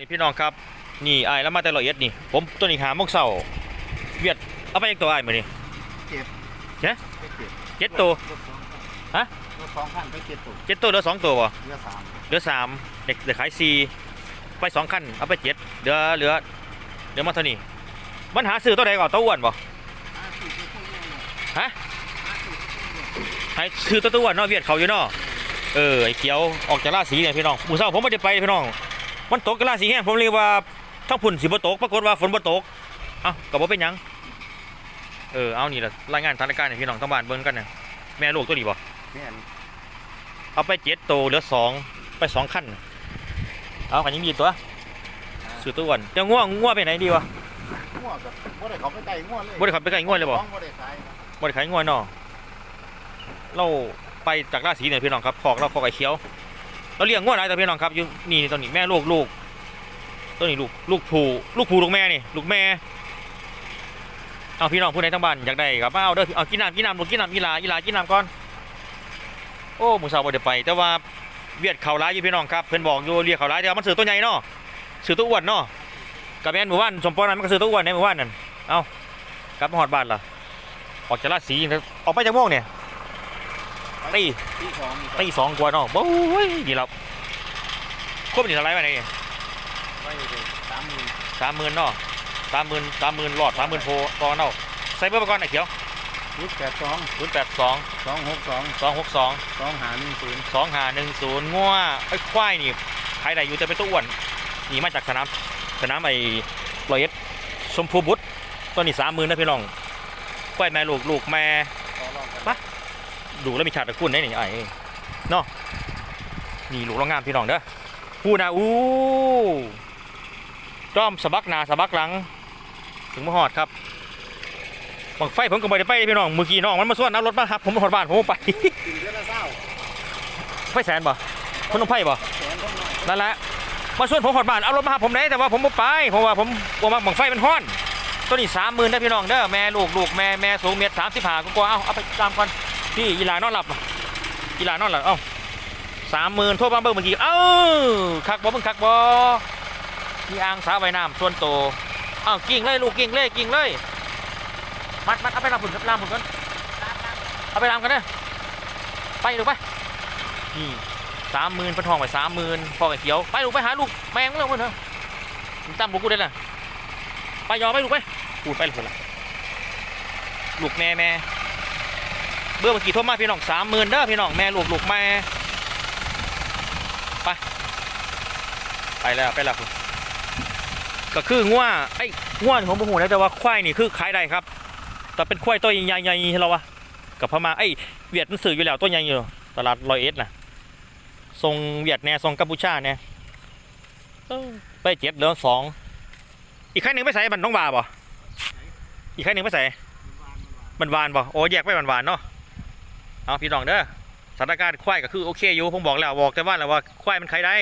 นี่พี่น้องครับนี่ไอ้ายแล้วมาแต่ละเอียดนี่ ผมตัวนี้หาโมงเสาเวียดเอาไปอีกตัวไอ้ายมือนี่เจ็ดเจ๊ะไปเจ็ดเจ็ดตัวฮะรถสองคันไปเจ็ดตัวเจ็ดตัวเหลือสองตัวบ่เหลือสามเหลือสามเด็กเด็กขายสี่ไปสองคันเอาไปเจ็ดเหลือเหลือเหลือมาเท่านี้มันหาซื้อตัวใดก่อนตัวอ้วนบ่ฮะให้ซื้อตัวตัวอ้วนเนาะเวียดเขาอยู่เนาะเออไอ้เขียวออกจากราศีเนี่ยพี่น้องมื้อเช้าผมไม่ได้ไปพี่น้อง มันตกกับราศีแห้งผมเรียกว่าทั้งพุ่นสิบ่ตกปรากฏว่าฝนบ่ตกเอ้าก็บ่เป็นหยังเออเอานี่ล่ะรายงานสถานการณ์ให้พี่น้องทั้งบ้านเบิ่งกันน่ะแม่ลูกตัวนี้บ่แม่นเอาไปเจ็ดตัวเหลือสองไปสองขั้นเอากันยังมีตัวสื่อตัวอ้วนจะง่วงง่วงไปไหนดีวะง่วกับบ่ได้เขาไปไกลง่วเลยบ่ได้ขับไปไกลง่วงเลยบ่ของบ่ได้ขายครับบ่ได้ขายง่วงเนาะเราไปจากราศีเนี่ยพี่น้องครับขอกเราขอกไอ้เขียว เราเลี้ยงง่วงหลายแต่พี่น้องครับอยู่นี่ตัวนี้แม่ลูกลูกตัวนี้ลูกลูกผูลูกผูลูกแม่นี่ลูกแม่เอาพี่น้องผู้ใดทั้งบ้านอยากได้ครับมาเอาเด้อเอากินน้ำกินน้ำลูกกินน้ำอีหลาอีหลากินน้ำก่อนโอ้หมูสาวบ่ได้ไป แต่ว่าเวียดเขาร้ายอยู่พี่น้องครับเพิ่อนบอกอยู่เรียกเขาร้ายแต่ว่ามันซื้อตัวใหญ่เนาะซื้อตัวอ้วนเนาะกับแม่นหมู่บ้านสมปองนั้นมันก็ซื้อตัวอ้วนในหมู่บ้านนั่นเอากลับมาฮอดบ้านล่ะออกจากราศีออกไปจากโม่วงเนี่ย ตีที่สองตีสองกว่าเนาะโอ้ยดีแล้วครบนี่เท่าไหรไปไหนเนี่ยไว้เลยสามหมื่นสามหมื่นเนาะสามหมื่นสามหมื่นหลอดสามหมื่นโพตอนเนาะใส่เบอร์ประกันไอ้เขียวศูนย์แปดสองศูนย์แปดสองสองหกสองสองหกสองสองหาหนึ่งศูนย์สองหาหนึ่งศูนย์งัวไอ้ควายนี่ใครได้อยู่แต่เป็นตัวอ้วนนี่มาจากสนามสนามไอ้รอยเอ็ดชมพูบุตรตัวนี้สามหมื่นนะพี่น้องควายแม่ลูกลูกแม่ ต่อรองกัน ปะ ดูแล้วมีชาติตะกูลได้หนี่ไอ้เนาะนี่ลูกเรางามพี่น้องเด้อพูดนะอู้จอมสะบักนาสะบักหลัง ถึงมหอดครับบังไฟผมก็ไม่ได้ไปพี่น้องเมื่อกี้น้องมันมาส่วนเอารถมาครับผมมาหอดบ้านผมไปไฟแสนบ่คนต้องไฟบ่นั่นแหละมาส่วนผมหอดบ้านเอารถมาหาผมได้แต่ว่าผมบ่ไปเพราะว่าผมกลัวมักบังไฟมันฮ้อนตัวนี้สามหมื่นได้พี่น้องเด้อแม่ลูกลูกแม่แม่สูงเมตรสามสิบห้ากว่าเอาเอาไปตามก่อน พี่อีหลานอนหลับบ่อีหลานอนหลับเอ้าสามหมื่นโทรมาเบิ่งเมื่อกี้เอ้าคักบ่มึงคักบ่มีอ่างสาไว้น้ำส่วนโตวเอ้ากิ่งเลยลูกกิ่งเลยกิ่งเลยมัดมัดเอาไปลามผุนครับลามผุนก่อนเอาไปลามกันเด้อไปลูกไปนี่สามหมื่นเป็นทองไปสามหมื่นพ่อไอ้เขียวไปลูกไปหาลูกแมงเรื่องมันเถอะมึงตามลูกกูได้ละไปยอมไปลูกไปพูดไปเลยละลูกแม่แม่ เบื่อเมื่อกี้โทรมาพี่น้องสามหมื่นเด้อพี่น้องแม่ลูกลูกแม่ไปไปแล้วไปแล้วคุณก็คือง่วไอ้ง่วนี่ผมบ่ฮู้นะแต่ว่าควายนี่คือขายได้ครับ แต่เป็นควายตัวใหญ่ๆเราวะกับพม่าไอ้เวียดมันสื่ออยู่แล้วตัวใหญ่อยู่ตลาดร้อยเอ็ดนะทรงเวียดแน่ทรงกัมพูชาแน่เออไปเจ็ดเหลือสองอีกขั้นหนึ่งไปใส่บันต้องบาบ่อีกแค่หนึ่งไม่ใส่บันวานป่โอ้แยกไปบันวานเนาะ เอาพี่น้องเด้อสถานการณ์ควายก็คือโอเคอยู่ผมบอกแล้วบอกแต่ว่าแล้วว่าควายมันใครได้